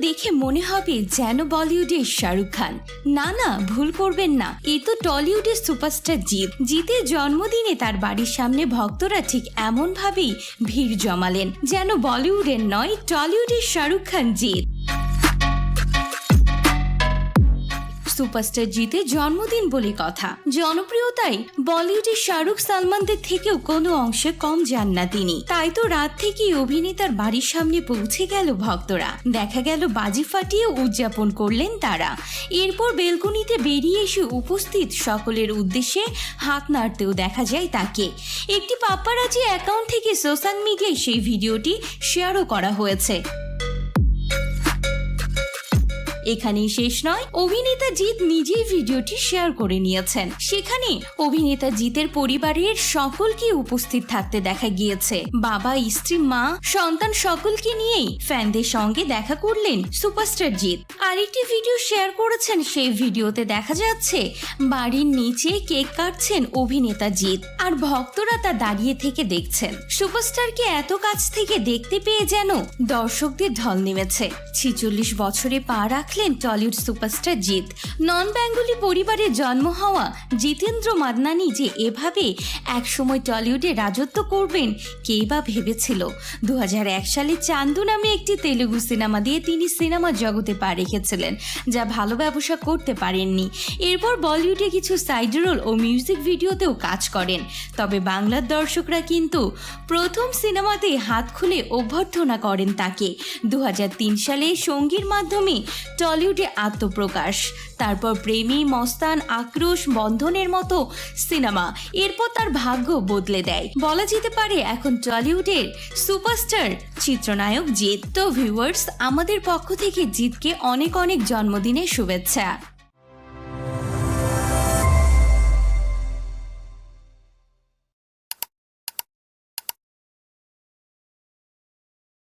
দেখে মনে হবে যেন বলিউডের শাহরুখ খান। না না, ভুল করবেন না। এ তো টলিউডের সুপারস্টার জিৎ। জিতের জন্মদিনে তার বাড়ির সামনে ভক্তরা ঠিক এমন ভাবেই ভিড় জমালেন, যেন বলিউডের নয়, টলিউডের শাহরুখ খান জিৎ। সুপারস্টার জিতে জন্মদিন বলে কথা। জনপ্রিয়তায় বলিউডের শাহরুখ সালমানদের থেকেও কোনো অংশে কম যান না তিনি। তাই তো রাত থেকেই অভিনেতার বাড়ির সামনে পৌঁছে গেল ভক্তরা। দেখা গেল বাজি ফাটিয়ে উদযাপন করলেন তারা। এরপর বেলকনিতে বেরিয়ে এসে উপস্থিত সকলের উদ্দেশ্যে হাত নাড়তেও দেখা যায় তাকে। একটি পাপ্পারাজি অ্যাকাউন্ট থেকে সোশ্যাল মিডিয়ায় সেই ভিডিওটি শেয়ারও করা হয়েছে। এখানেই শেষ নয়। অভিনেতা জিৎ নিজেই ভিডিওটি শেয়ার করে নিয়েছেন। সেখানে অভিনেতা জিতের পরিবারের সকলকে উপস্থিত থাকতে দেখা গিয়েছে। বাবা, স্ত্রী, মা, সন্তান সকলকে নিয়েই ফ্যানদের সঙ্গে দেখা করলেন সুপারস্টার জিৎ। আরেকটি ভিডিও শেয়ার করেছেন, সেই ভিডিওতে দেখা যাচ্ছে বাড়ির নিচে কেক কাটছেন অভিনেতা জিৎ আর ভক্তরা তা দাঁড়িয়ে থেকে দেখছেন। সুপারস্টারকে এত কাছ থেকে দেখতে পেয়ে যেন দর্শকদের ঢল নেমেছে। ছিচল্লিশ বছরে পা রাখলেন টলিউড সুপারস্টার জিৎ। নন বেঙ্গলি পরিবারে জন্ম হওয়া জিতেন্দ্র মাদনানি যে এভাবে একসময় টলিউডে রাজত্ব করবেন কেই বা ভেবেছিল? দু হাজার এক সালে চান্দু নামে একটি তেলুগু সিনেমা দিয়ে তিনি সিনেমা জগতে পা রেখেছিলেন, যা ভালো ব্যবসা করতে পারেননি। এরপর বলিউডে কিছু সাইড রোল ও মিউজিক ভিডিওতেও কাজ করেন। তবে বাংলার দর্শকরা কিন্তু প্রথম সিনেমাতেই হাত খুলে অভ্যর্থনা করেন তাকে। দু হাজার তিন সালে সঙ্গীর মাধ্যমে টলিউডে আত্মপ্রকাশ। তারপর প্রেমী, মস্তান, আক্রোশ, বন্ধনের মতো সিনেমা। এরপর তার ভাগ্য বদলে দেয়। বলা যেতে পারে এখন টলিউডের সুপারস্টার, চিত্রনায়ক জিৎ তো ভিউয়ার্স আমাদের পক্ষ থেকে জিতকে অনেক অনেক জন্মদিনের শুভেচ্ছা।